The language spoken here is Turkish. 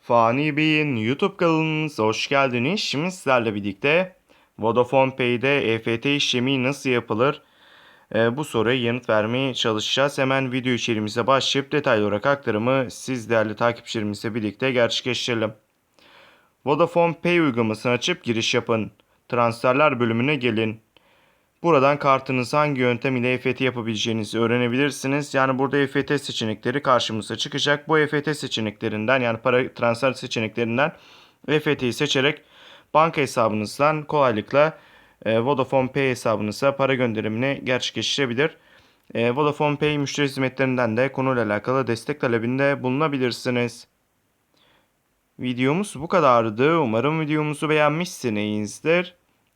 Fani Bey'in YouTube kanalımıza hoş geldiniz. Şimdi sizlerle birlikte Vodafone Pay'de EFT işlemi nasıl yapılır? Ee, bu soruya yanıt vermeye çalışacağız. Hemen video içeriğimize başlayıp detaylı olarak aktarımı siz değerli takipçilerimizle birlikte gerçekleştirelim. Vodafone Pay uygulamasını açıp giriş yapın. Transferler bölümüne gelin. Buradan kartınızı hangi yöntem ile EFT yapabileceğinizi öğrenebilirsiniz. Yani burada EFT seçenekleri karşımıza çıkacak. Bu EFT seçeneklerinden yani para transfer seçeneklerinden EFT'yi seçerek banka hesabınızdan kolaylıkla e, Vodafone Pay hesabınıza para gönderimini gerçekleştirebilir. E, Vodafone Pay müşteri hizmetlerinden de konuyla alakalı destek talebinde bulunabilirsiniz. Videomuz bu kadardı. Umarım videomuzu beğenmişsinizdir.